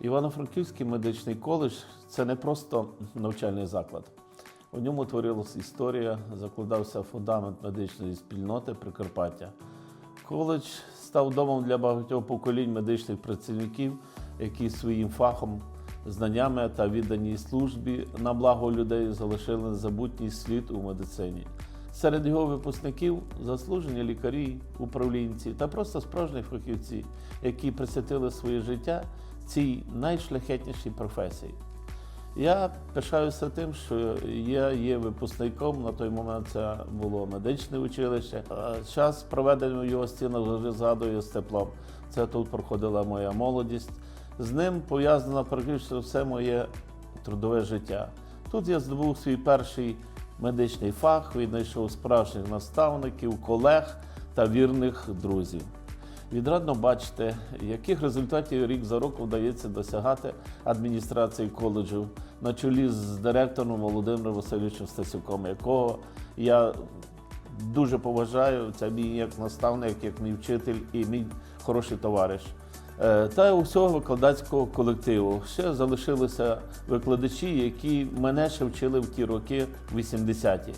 Івано-Франківський медичний коледж це не просто навчальний заклад. У ньому творилася історія, закладався фундамент медичної спільноти Прикарпаття. Коледж став домом для багатьох поколінь медичних працівників, які своїм фахом, знаннями та відданій службі на благо людей залишили незабутній слід у медицині. Серед його випускників заслужені лікарі, управлінці та просто справжні фахівці, які присвятили своє життя цій найшляхетнішій професії. Я пишаюся тим, що я є випускником. На той момент це було медичне училище. Час проведення в його стінах завжди згадую з теплом. Це тут проходила моя молодість. З ним пов'язано практично все моє трудове життя. Тут я здобув свій перший медичний фах, віднайшов справжніх наставників, колег та вірних друзів. Відрадно бачити, яких результатів рік за роком вдається досягати адміністрації коледжу на чолі з директором Володимиром Васильовичем Стасюком, якого я дуже поважаю. Це мій як наставник, як мій вчитель і мій хороший товариш. Е, Та усього викладацького колективу. Ще залишилися викладачі, які мене ще вчили в ті роки, 80-ті.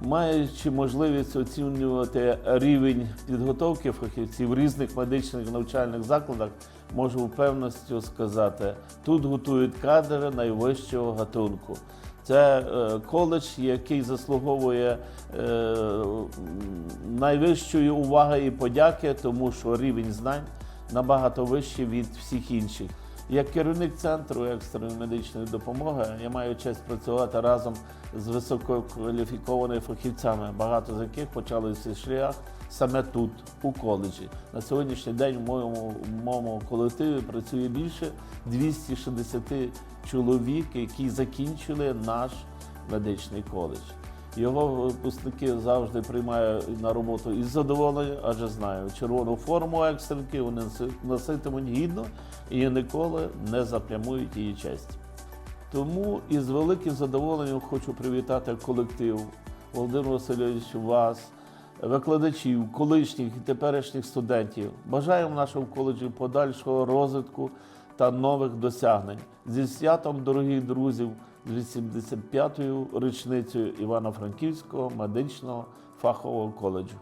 Маючи можливість оцінювати рівень підготовки фахівців в різних медичних навчальних закладах, можу впевненістю сказати, тут готують кадри найвищого гатунку. Це е, коледж, який заслуговує е, найвищої уваги і подяки, тому що рівень знань набагато вищий від всіх інших. Як керівник центру екстреної медичної допомоги, я маю честь працювати разом з висококваліфікованими фахівцями, багато з яких почали свій шлях саме тут, у коледжі. На сьогоднішній день в моєму, в моєму колективі працює більше 260 чоловік, які закінчили наш медичний коледж. Його випускники завжди приймають на роботу із задоволенням, адже знають, червону форму екстренки вони носитимуть гідно і ніколи не запрямують її честь. Тому із великим задоволенням хочу привітати колектив Володимир Васильович, вас, викладачів, колишніх і теперішніх студентів. Бажаємо нашому коледжі подальшого розвитку та нових досягнень. Зі святом, дорогих друзів, з 85-ю річницею Івано-Франківського медичного фахового коледжу.